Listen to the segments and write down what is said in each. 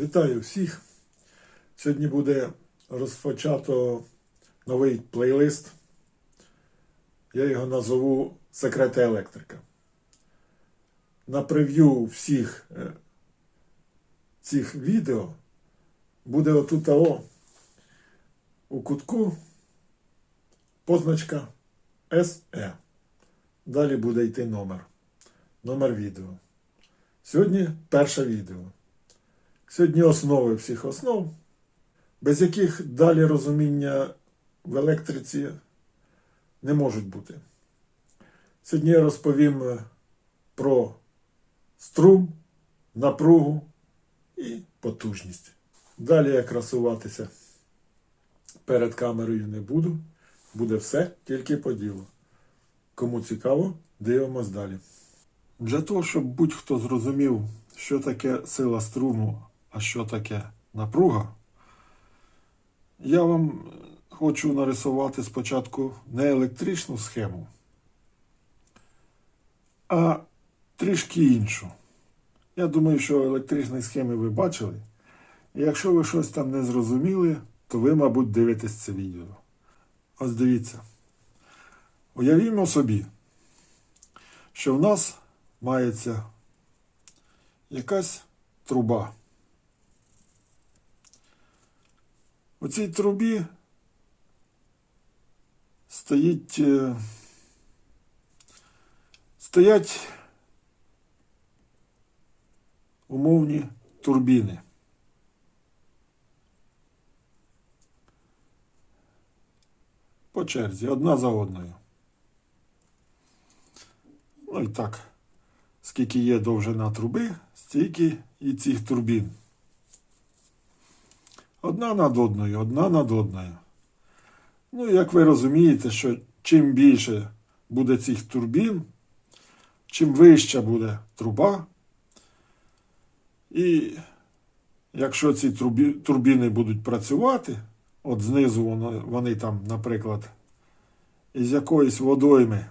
Вітаю всіх! Сьогодні буде розпочато новий плейлист. Я його назову Секрети електрика. На прев'ю всіх е, цих відео буде отут о, у кутку позначка SE. Далі буде йти номер. Номер відео. Сьогодні перше відео. Сьогодні основи всіх основ, без яких далі розуміння в електриці не можуть бути. Сьогодні я розповім про струм, напругу і потужність. Далі я красуватися перед камерою не буду. Буде все тільки по ділу. Кому цікаво, дивимось далі. Для того, щоб будь-хто зрозумів, що таке сила струму, а що таке напруга, я вам хочу нарисувати спочатку не електричну схему, а трішки іншу. Я думаю, що електричні схеми ви бачили. Якщо ви щось там не зрозуміли, то ви, мабуть, дивитесь це відео. Ось дивіться. Уявімо собі, що в нас мається якась труба. У цій трубі стоїть, е, стоять умовні турбіни. По черзі, одна за одною. Ну і так, скільки є довжина труби, стільки і цих турбін. Одна над одною, одна над одною. Ну, як ви розумієте, що чим більше буде цих турбін, чим вища буде труба. І якщо ці трубі, турбіни будуть працювати, от знизу воно, вони там, наприклад, із якоїсь водойми,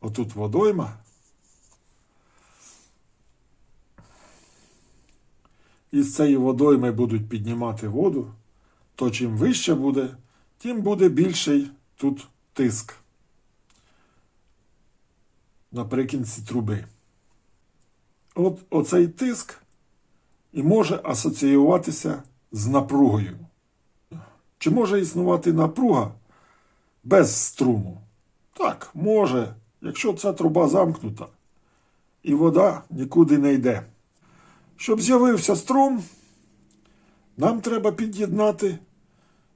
отут водойма, із цієї водойми будуть піднімати воду, то чим вище буде, тим буде більший тут тиск наприкінці труби. От оцей тиск і може асоціюватися з напругою. Чи може існувати напруга без струму? Так, може, якщо ця труба замкнута і вода нікуди не йде. Щоб з'явився струм, нам треба під'єднати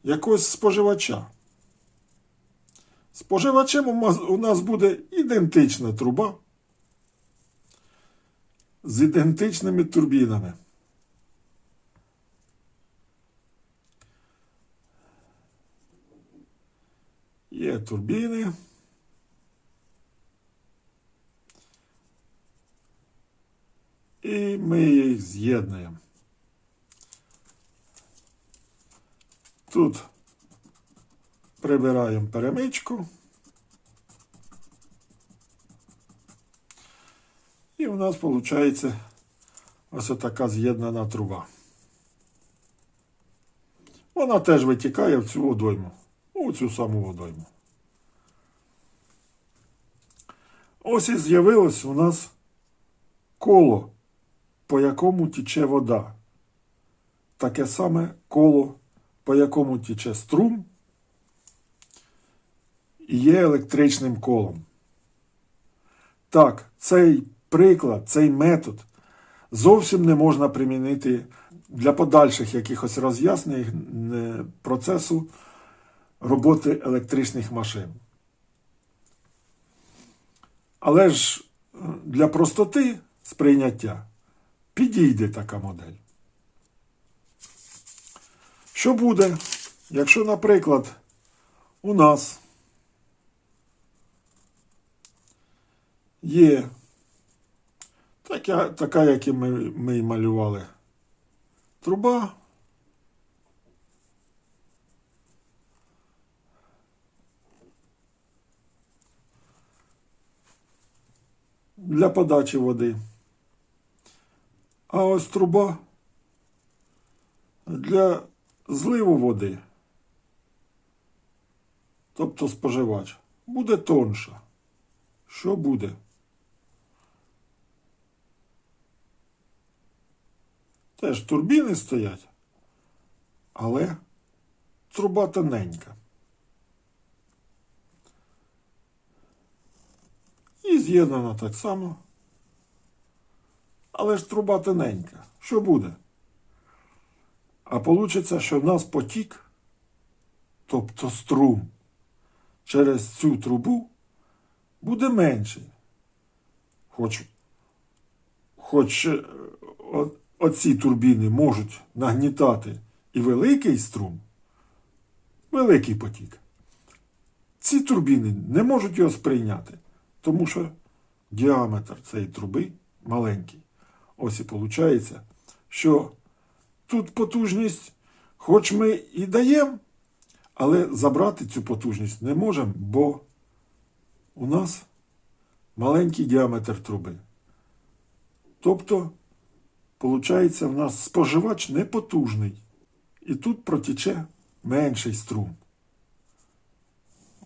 якогось споживача. Споживачем у нас буде ідентична труба з ідентичними турбінами. Є турбіни. І ми їх з'єднуємо. Тут прибираємо перемичку. І у нас виходить ось така з'єднана труба. Вона теж витікає в цю водойму. У цю саму водойму. Ось і з'явилось у нас коло, по якому тіче вода. Таке саме коло, по якому тіче струм, і є електричним колом. Так, цей приклад, цей метод зовсім не можна примінити для подальших якихось роз'яснень е, процесу роботи електричних машин. Але ж е, для простоти сприйняття підійде така модель. Що буде, якщо, наприклад, у нас є така, така як і ми, ми малювали, труба. Для подачі води. А ось труба для зливу води, тобто споживач, буде тонша. Що буде? Теж турбіни стоять, але труба тоненька. І з'єднана так само. Але ж труба тоненька. Що буде? А вийде, що в нас потік, тобто струм, через цю трубу буде менший. Хоч, хоч е, оці турбіни можуть нагнітати і великий струм, великий потік. Ці турбіни не можуть його сприйняти, тому що діаметр цієї труби маленький. Ось і виходить, що тут потужність, хоч ми і даємо, але забрати цю потужність не можемо, бо у нас маленький діаметр труби. Тобто, виходить, в нас споживач непотужний. І тут протіче менший струм.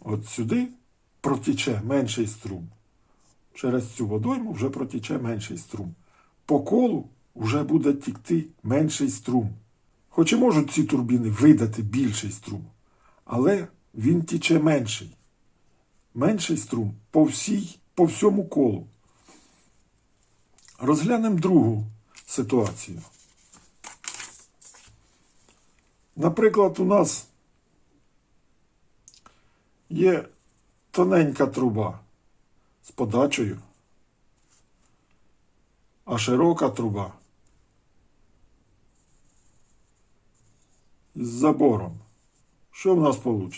От сюди протіче менший струм. Через цю водойму вже протіче менший струм. По колу вже буде тікти менший струм. Хоч і можуть ці турбіни видати більший струм, але він тіче менший. Менший струм по, всій, по всьому колу. Розглянемо другу ситуацію. Наприклад, у нас є тоненька труба з подачею, а широка труба з забором. Що в нас вийде?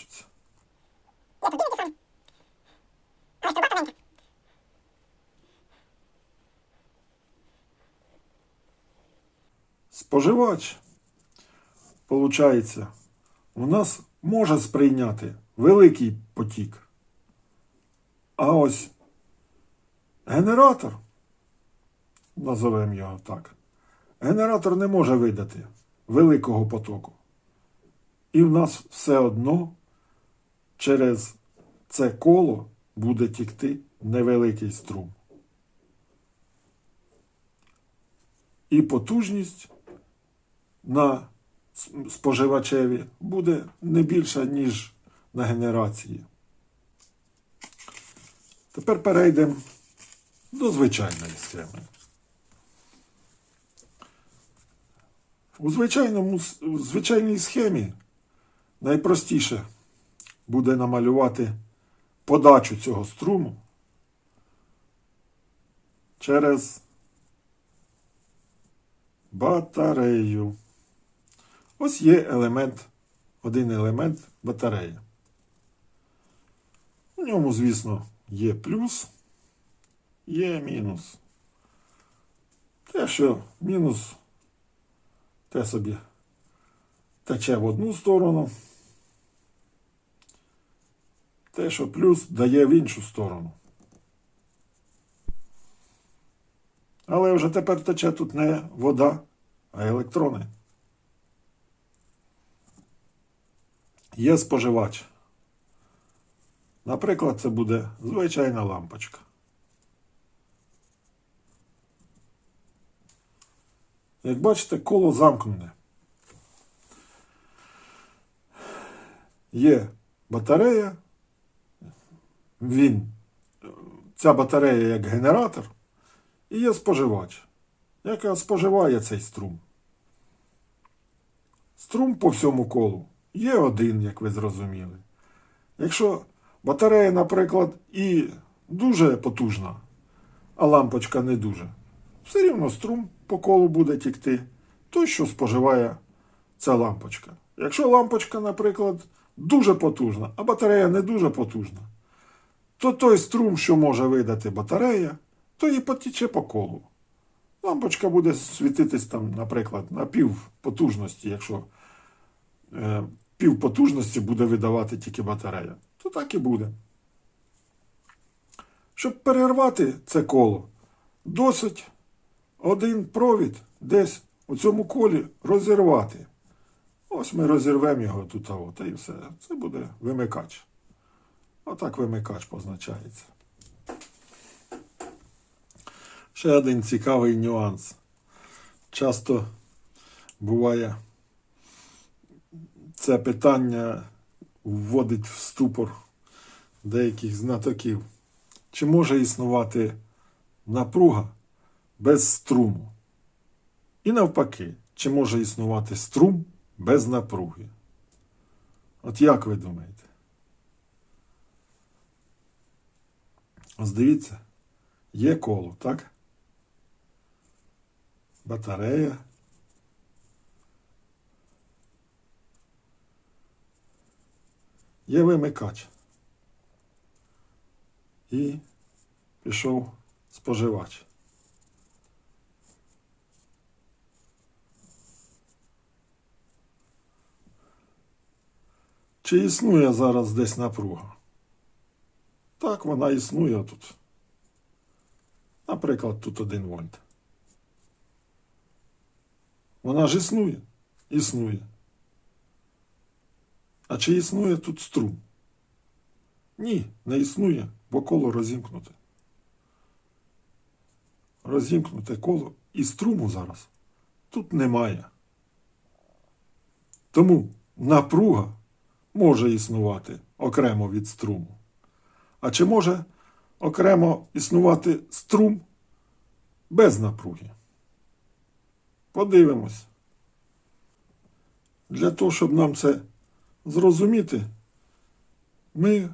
Споживач, получається, у нас може сприйняти великий потік. А ось генератор, назовемо його так, генератор не може видати великого потоку. І в нас все одно через це коло буде тікти невеликий струм. І потужність на споживачеві буде не більша, ніж на генерації. Тепер перейдемо до звичайної схеми. У, звичайному, звичайній схемі найпростіше буде намалювати подачу цього струму через батарею. Ось є елемент, один елемент батареї. У ньому, звісно, є плюс, є мінус. Те, що мінус, те собі тече в одну сторону. Те, що плюс дає в іншу сторону. Але вже тепер тече тут не вода, а електрони. Є споживач. Наприклад, це буде звичайна лампочка. Як бачите, коло замкнене. Є батарея. Він, ця батарея як генератор, і є споживач, яка споживає цей струм. Струм по всьому колу є один, як ви зрозуміли. Якщо батарея, наприклад, і дуже потужна, а лампочка не дуже, все рівно струм по колу буде тікти той, що споживає ця лампочка. Якщо лампочка, наприклад, дуже потужна, а батарея не дуже потужна, то той струм, що може видати батарея, то і потіче по колу. Лампочка буде світитись там, наприклад, на пів потужності, якщо е, пів потужності буде видавати тільки батарея, то так і буде. Щоб перервати це коло, досить один провід десь у цьому колі розірвати. Ось ми розірвемо його тут, а от, і все. Це буде вимикач. Отак вимикач позначається. Ще один цікавий нюанс. Часто буває це питання вводить в ступор деяких знатоків. Чи може існувати напруга без струму? І навпаки, чи може існувати струм без напруги? От як ви думаєте? Ось дивіться, є коло, так? Батарея. Є вимикач. І пішов споживач. Чи існує зараз десь напруга? Так, вона існує тут. Наприклад, тут 1 вольт. Вона ж існує? Існує. А чи існує тут струм? Ні, не існує, бо коло розімкнуте. Розімкнуте коло і струму зараз тут немає. Тому напруга може існувати окремо від струму. А чи може окремо існувати струм без напруги? Подивимось. Для того, щоб нам це зрозуміти, ми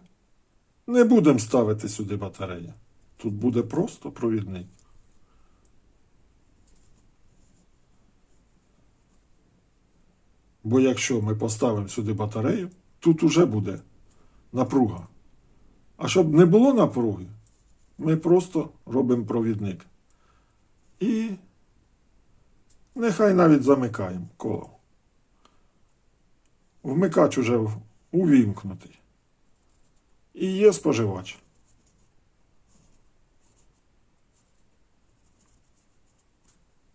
не будемо ставити сюди батареї. Тут буде просто провідник. Бо якщо ми поставимо сюди батарею, тут уже буде напруга. А щоб не було напруги, ми просто робимо провідник. І нехай навіть замикаємо коло. Вмикач уже увімкнутий. І є споживач.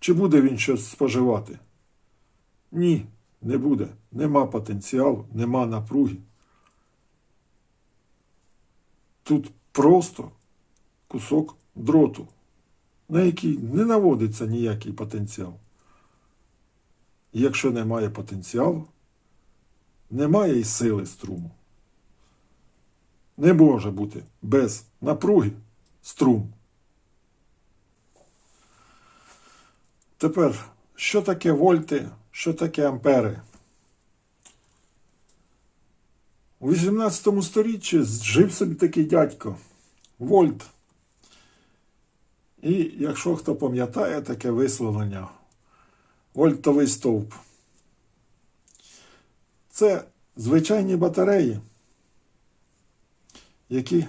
Чи буде він щось споживати? Ні, не буде. Нема потенціалу, нема напруги. Тут просто кусок дроту, на який не наводиться ніякий потенціал. І Якщо немає потенціалу, немає і сили струму. Не може бути без напруги струм. Тепер, що таке вольти, що таке ампери? У 18 сторіччі жив собі такий дядько Вольт. І якщо хто пам'ятає таке висловлення, вольтовий стовп. Це звичайні батареї, які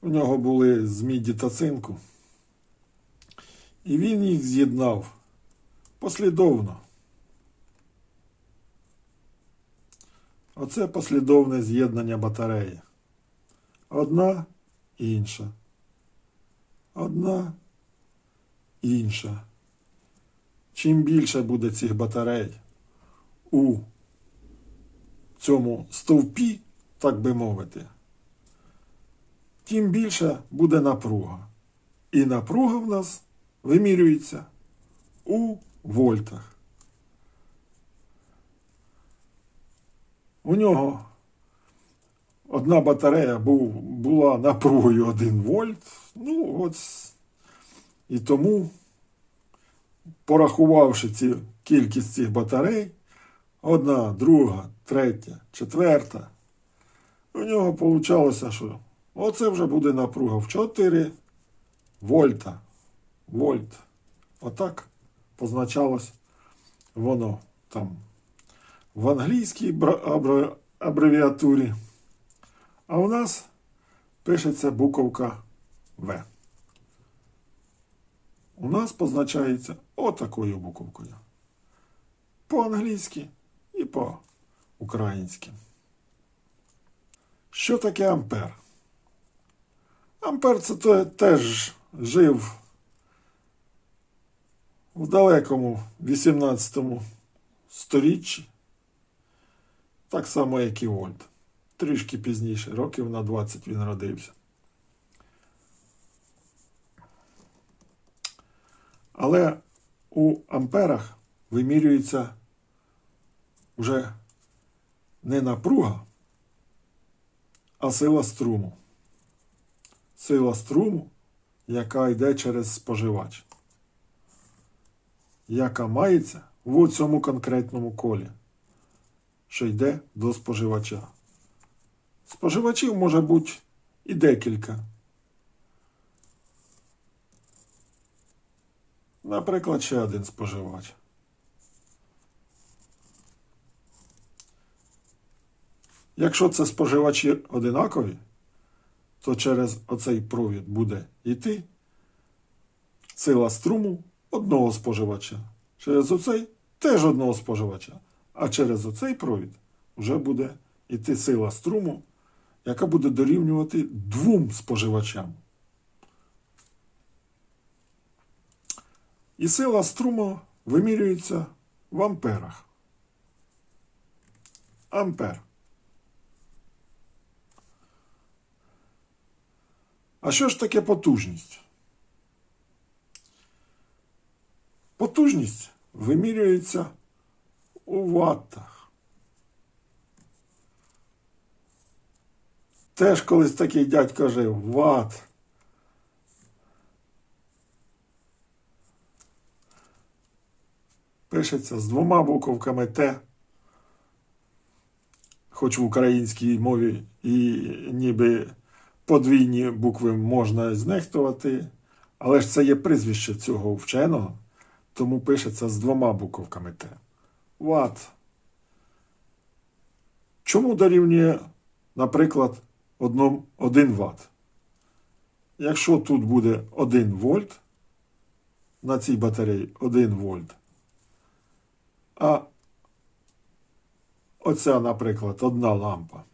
у нього були з міді та цинку. І він їх з'єднав послідовно. Оце послідовне з'єднання батареї. Одна інша. Одна інша. Чим більше буде цих батарей у цьому стовпі, так би мовити, тим більше буде напруга. І напруга в нас вимірюється у вольтах. У нього одна батарея був, була напругою 1 вольт. Ну, от і тому, порахувавши ці кількість цих батарей, одна, друга, третя, четверта, у нього вийшло, що оце вже буде напруга в 4 вольта. Вольт. Отак позначалось воно там в англійській абревіатурі. А у нас пишеться буковка В. У нас позначається отакою буковкою. По-англійськи і по-українськи. Що таке ампер? Ампер це теж жив в далекому 18 сторіччі Так само, як і вольт. Трішки пізніше, років на 20 він родився. Але у амперах вимірюється вже не напруга, а сила струму. Сила струму, яка йде через споживач, яка мається в цьому конкретному колі, що йде до споживача. Споживачів може бути і декілька. Наприклад, ще один споживач. Якщо це споживачі одинакові, то через оцей провід буде йти сила струму одного споживача. Через оцей теж одного споживача. А через оцей провід вже буде йти сила струму, яка буде дорівнювати двом споживачам. І сила струму вимірюється в амперах. Ампер. А що ж таке потужність? Потужність вимірюється у ваттах. Теж колись такий дядько жив ватт. Пишеться з двома буковками Т, хоч в українській мові і ніби подвійні букви можна знехтувати, але ж це є прізвище цього вченого, тому пишеться з двома буковками Т. Ват. Чому дорівнює, наприклад, 1 Вт? Якщо тут буде 1 вольт, на цій батареї 1 вольт, а оця, наприклад, одна лампа.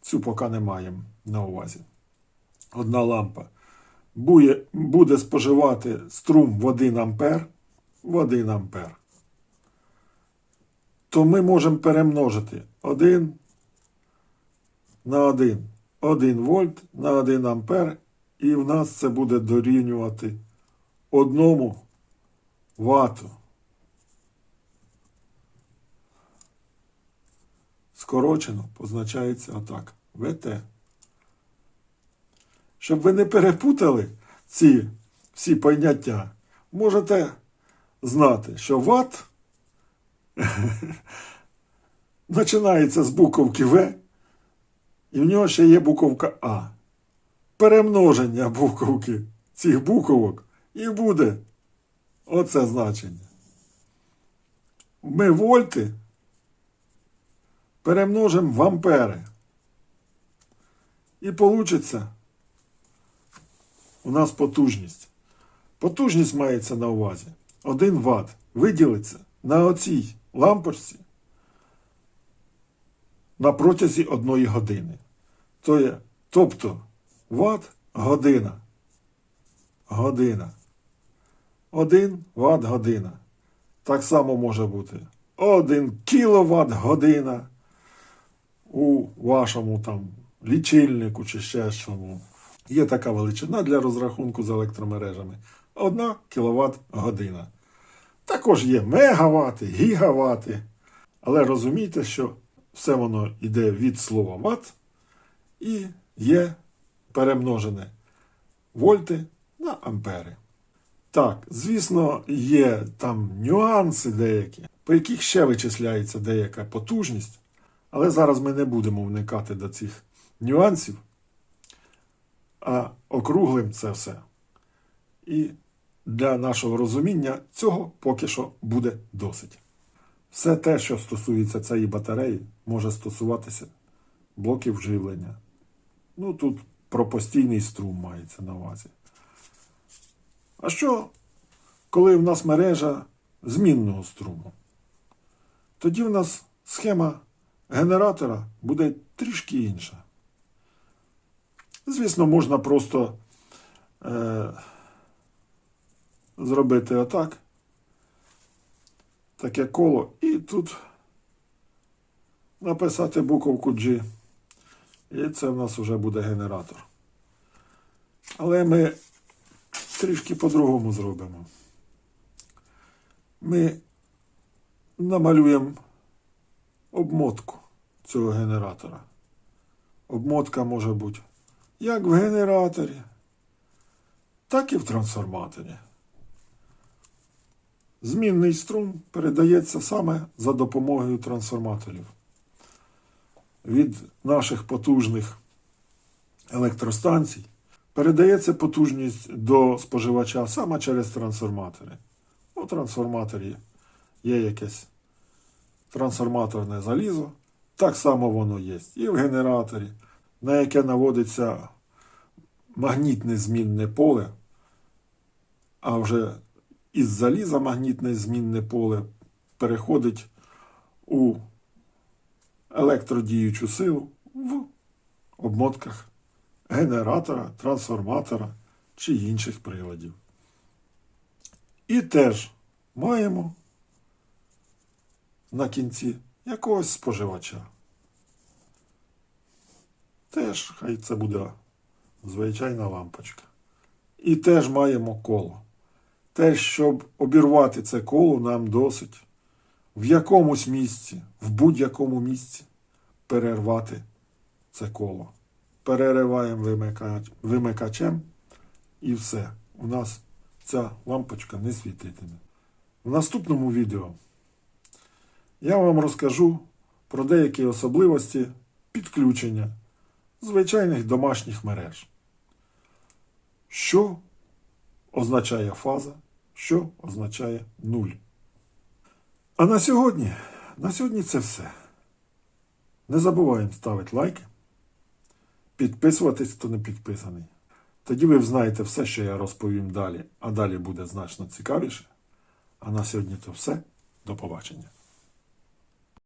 Цю поки не маємо на увазі. Одна лампа буде, споживати струм в 1 ампер, в 1 ампер. То ми можемо перемножити 1 на 1. 1 вольт на 1 ампер, і в нас це буде дорівнювати 1 вату. Скорочено позначається отак. ВТ. Щоб ви не перепутали ці всі поняття, можете знати, що ват починається з буковки В, і в нього ще є буковка А. Перемноження буковки цих буковок і буде оце значення. Ми вольти перемножимо в ампери. І получиться у нас потужність. Потужність мається на увазі. 1 Вт виділиться на оцій лампочці на протязі одної години. То є, тобто Вт година. Година. 1 Вт година. Так само може бути 1 кВт година у вашому там лічильнику чи ще чому. Є така величина для розрахунку з електромережами. 1 кВт година. Також є мегавати, гігавати. Але розумійте, що все воно йде від слова ват і є перемножене вольти на ампери. Так, звісно, є там нюанси деякі, по яких ще вичисляється деяка потужність. Але зараз ми не будемо вникати до цих нюансів, а округлим це все. І для нашого розуміння цього поки що буде досить. Все те, що стосується цієї батареї, може стосуватися блоків живлення. Ну, тут про постійний струм мається на увазі. А що, коли в нас мережа змінного струму? Тоді в нас схема генератора буде трішки інша. Звісно, можна просто е, зробити отак, таке коло, і тут написати буковку G. І це в нас вже буде генератор. Але ми трішки по-другому зробимо. Ми намалюємо обмотку цього генератора. Обмотка може бути як в генераторі, так і в трансформаторі. Змінний струм передається саме за допомогою трансформаторів. Від наших потужних електростанцій передається потужність до споживача саме через трансформатори. У трансформаторі є якесь трансформаторне залізо, так само воно є і в генераторі, на яке наводиться магнітне змінне поле, а вже із заліза магнітне змінне поле переходить у електродіючу силу в обмотках генератора, трансформатора чи інших приладів. І теж маємо на кінці якогось споживача. Теж хай це буде звичайна лампочка. І теж маємо коло. Те, щоб обірвати це коло, нам досить в якомусь місці, в будь-якому місці перервати це коло. Перериваємо вимикач, вимикачем і все. У нас ця лампочка не світитиме. В наступному відео я вам розкажу про деякі особливості підключення звичайних домашніх мереж. Що означає фаза, що означає нуль. А на сьогодні, на сьогодні це все. Не забуваємо ставити лайки, підписуватись, хто не підписаний. Тоді ви знаєте все, що я розповім далі, а далі буде значно цікавіше. А на сьогодні це все. До побачення.